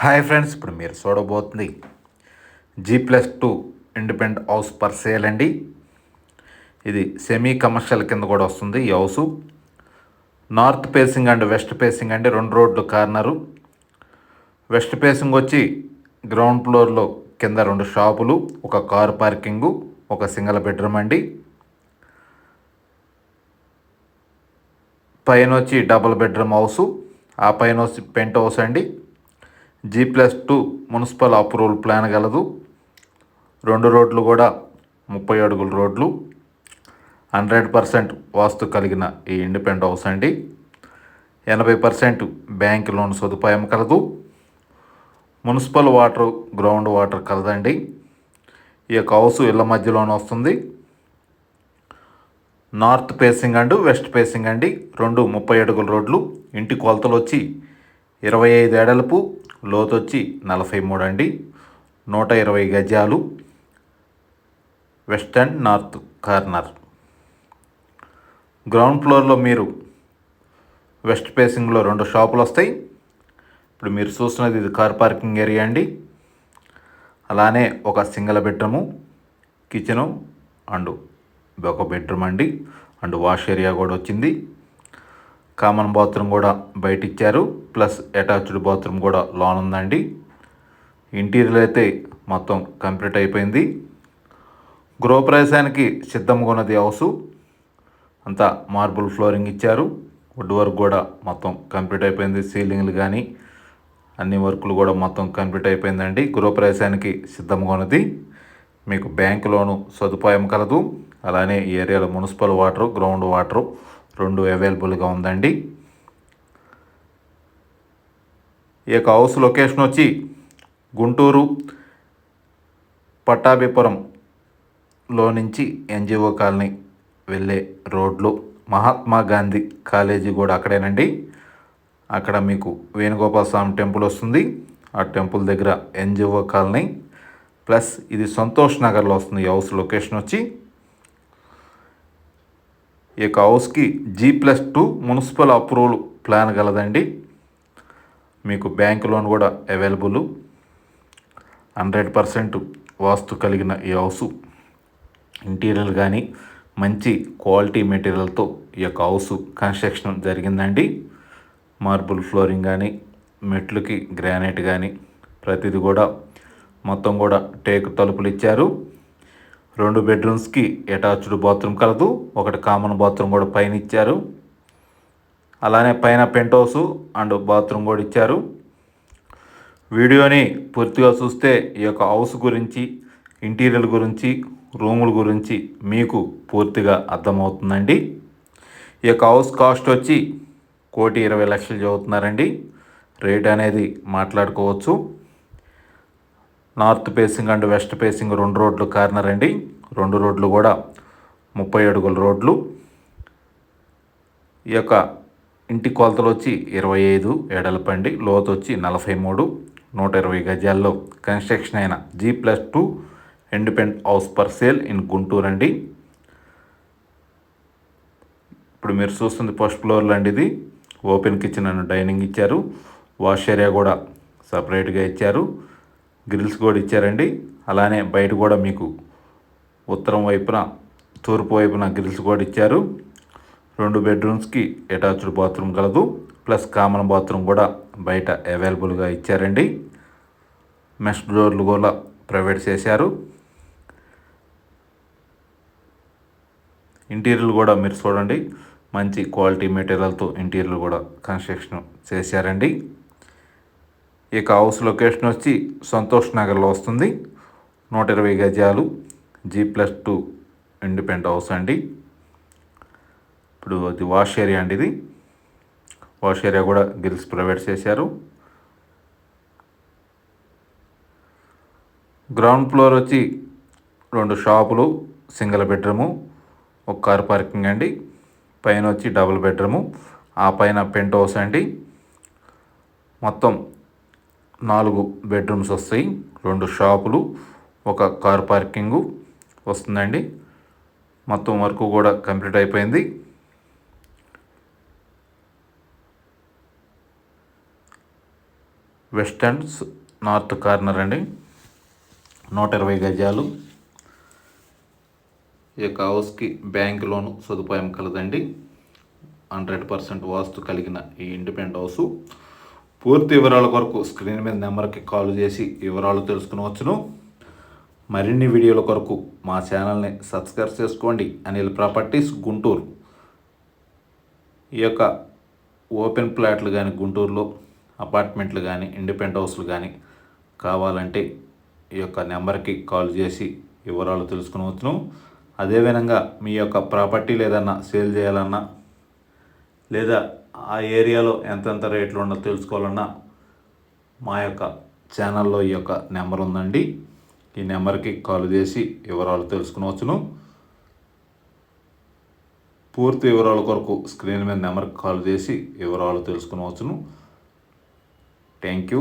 Hi friends ఇప్పుడు మీరు చూడబోతుంది G plus two independent house for sale అండి. ఇది సెమీ కమర్షియల్ కింద కూడా వస్తుంది ఈ house north facing and west facing అండి రెండు రోడ్లు కార్నరు వెస్ట్ పేసింగ్ వచ్చి గ్రౌండ్ ఫ్లోర్లో కింద రెండు షాపులు ఒక కార్ పార్కింగు ఒక సింగిల్ బెడ్రూమ్ అండి. పైన వచ్చి డబుల్ బెడ్రూమ్ హౌసు ఆ పైన వచ్చి పెంట్ హౌస్ అండి. G plus two municipal approval plan గలదు. రెండు రోడ్లు కూడా ముప్పై అడుగుల రోడ్లు. హండ్రెడ్ పర్సెంట్ వాస్తు కలిగిన ఈ ఇండిపెండెంట్ హౌస్ అండి. ఎనభై పర్సెంట్ బ్యాంక్ లోన్ సదుపాయం కలదు. మున్సిపల్ వాటర్ గ్రౌండ్ వాటర్ కలదండి. ఈ యొక్క హౌస్ ఇళ్ళ మధ్యలోనే వస్తుంది. North facing and west facing అండి. రెండు ముప్పై అడుగుల రోడ్లు. ఇంటి కొలతలు వచ్చి ఇరవై ఐదు ఏడలపు. లోతు వచ్చి నలభై మూడు అండి. నూట ఇరవై గజాలు west and north corner. Ground ఫ్లోర్లో మీరు వెస్ట్ ఫేసింగ్లో రెండు షాపులు వస్తాయి. ఇప్పుడు మీరు చూస్తున్నది ఇది కార్ పార్కింగ్ ఏరియా అండి. అలానే ఒక సింగిల్ బెడ్రూము కిచెను అండ్ ఒక బెడ్రూమ్ అండి. అండ్ వాష్ ఏరియా కూడా వచ్చింది. కామన్ బాత్రూమ్ కూడా బయట ఇచ్చారు ప్లస్ అటాచ్డ్ బాత్రూమ్ కూడా లోన్ ఉందండి ఇంటీరియర్ అయితే మొత్తం కంప్లీట్ అయిపోయింది. గృహప్రవేశానికి సిద్ధంగా ఉన్నది హౌసు. అంతా మార్బుల్ ఫ్లోరింగ్ ఇచ్చారు. వుడ్ వర్క్ కూడా మొత్తం కంప్లీట్ అయిపోయింది. సీలింగ్లు కానీ అన్ని వర్కులు కూడా మొత్తం కంప్లీట్ అయిపోయిందండి. గృహప్రవేశానికి సిద్ధంగా ఉన్నది మీకు బ్యాంక్ లోను సదుపాయం కలదు. అలానే ఏరియాలో మున్సిపల్ వాటరు గ్రౌండ్ వాటరు రెండు అవైలబుల్గా ఉందండి. ఈ యొక్క హౌస్ లొకేషన్ వచ్చి గుంటూరు పట్టాభిపురంలో నుంచి ఎన్జిఓ కాలనీ వెళ్ళే రోడ్లు మహాత్మా గాంధీ కాలేజీ కూడా అక్కడేనండి. అక్కడ మీకు వేణుగోపాల స్వామి టెంపుల్ వస్తుంది. ఆ టెంపుల్ దగ్గర ఎన్జిఓ కాలనీ. ప్లస్ ఇది సంతోష్ నగర్లో వస్తుంది ఈ హౌస్ లొకేషన్ వచ్చి. ఈ యొక్క హౌస్కి G plus two municipal approval plan కలదండి మీకు బ్యాంక్ లోన్ కూడా అవైలబుల్. హండ్రెడ్ పర్సెంట్ వాస్తు కలిగిన ఈ హౌస్. ఇంటీరియర్ కానీ మంచి క్వాలిటీ మెటీరియల్తో ఈ యొక్క హౌస్ కన్స్ట్రక్షన్ జరిగిందండి. మార్బుల్ ఫ్లోరింగ్ కానీ మెట్లకి గ్రానైట్ కానీ ప్రతిదీ కూడా మొత్తం కూడా టేకు తలుపులు ఇచ్చారు. రెండు బెడ్రూమ్స్కి అటాచ్డ్ బాత్రూమ్ కలదు ఒకటి కామన్ బాత్రూమ్ కూడా పైన ఇచ్చారు. అలానే పైన పెంట్ హౌస్ అండ్ బాత్రూమ్ కూడా ఇచ్చారు. వీడియోని పూర్తిగా చూస్తే ఈ యొక్క హౌస్ గురించి ఇంటీరియర్ గురించి రూముల గురించి మీకు పూర్తిగా అర్థమవుతుందండి. ఈ యొక్క హౌస్ కాస్ట్ వచ్చి కోటి ఇరవై లక్షలు చదువుతున్నారండి. రేట్ అనేది మాట్లాడుకోవచ్చు. North facing and west facing రెండు రోడ్లు కార్నర్ అండి. రెండు రోడ్లు కూడా ముప్పై అడుగుల రోడ్లు. ఈ యొక్క ఇంటి కొలతలు వచ్చి ఇరవై ఐదు ఎడలపండి లోతు వచ్చి నలభై మూడు నూట ఇరవై గజాల్లో కన్స్ట్రక్షన్ అయిన G plus two independent house for sale in Guntur అండి. ఇప్పుడు మీరు చూస్తుంది ఫస్ట్ ఫ్లోర్లో అండి ఇది. ఓపెన్ కిచెన్ అండ్ డైనింగ్ ఇచ్చారు. వాష్ ఏరియా కూడా సపరేట్గా ఇచ్చారు. గ్రిల్స్ కూడా ఇచ్చారండి. అలానే బయట కూడా మీకు ఉత్తరం వైపున తూర్పు వైపున గ్రిల్స్ కూడా ఇచ్చారు. రెండు బెడ్రూమ్స్కి అటాచ్డ్ బాత్రూమ్ కలదు. ప్లస్ కామన్ బాత్రూమ్ కూడా బయట అవైలబుల్గా ఇచ్చారండి. మెష్ డోర్లు కూడా ప్రొవైడ్ చేశారు. ఇంటీరియర్ కూడా మీరు చూడండి. మంచి క్వాలిటీ మెటీరియల్తో ఇంటీరియర్ కూడా కన్స్ట్రక్షన్ చేశారండి. ఇక హౌస్ లొకేషన్ వచ్చి సంతోష్ నగర్లో వస్తుంది. నూట ఇరవై గజాలు G plus two independent house అండి. ఇప్పుడు అది వాష్ ఏరియా అండి ఇది. వాష్ ఏరియా కూడా గిల్స్ ప్రొవైడ్ చేశారు. గ్రౌండ్ ఫ్లోర్ వచ్చి రెండు షాపులు సింగిల్ బెడ్రూము ఒక కార్ పార్కింగ్ అండి. పైన వచ్చి డబుల్ బెడ్రూము ఆ పైన పెంట్ హౌస్ అండి. మొత్తం నాలుగు బెడ్రూమ్స్ వస్తాయి రెండు షాపులు ఒక కార్ పార్కింగు వస్తుందండి. మొత్తం వర్క్ కూడా కంప్లీట్ అయిపోయింది. వెస్ట్ నార్త్ కార్నర్ అండి. నూట ఇరవై గజాలు. ఈ యొక్క హౌస్కి బ్యాంక్ లోను సదుపాయం కలదండి. హండ్రెడ్ పర్సెంట్ వాస్తు కలిగిన ఈ ఇండిపెండెంట్ హౌసు. పూర్తి వివరాల కొరకు స్క్రీన్ మీద నెంబర్కి కాల్ చేసి వివరాలు తెలుసుకునవచ్చును. మరిన్ని వీడియోల కొరకు మా ఛానల్ని సబ్స్క్రైబ్ చేసుకోండి. అనిల్ ప్రాపర్టీస్ గుంటూరు. ఈ యొక్క ఓపెన్ ప్లాట్లు కానీ గుంటూరులో అపార్ట్మెంట్లు కానీ ఇండిపెండెంట్ హౌస్లు కానీ కావాలంటే ఈ యొక్క నెంబర్కి కాల్ చేసి వివరాలు తెలుసుకునవచ్చును. అదేవిధంగా మీ యొక్క ప్రాపర్టీ లేదన్నా సేల్ చేయాలన్నా లేదా ఆ ఏరియాలో ఎంతెంత రేట్లు ఉన్నదో తెలుసుకోవాలన్నా మా యొక్క ఛానల్లో ఈ యొక్క నెంబర్ ఉందండి. ఈ నెంబర్కి కాల్ చేసి వివరాలు తెలుసుకునవచ్చును. పూర్తి వివరాల కొరకు స్క్రీన్ మీద నెంబర్కి కాల్ చేసి వివరాలు తెలుసుకునవచ్చును. Thank you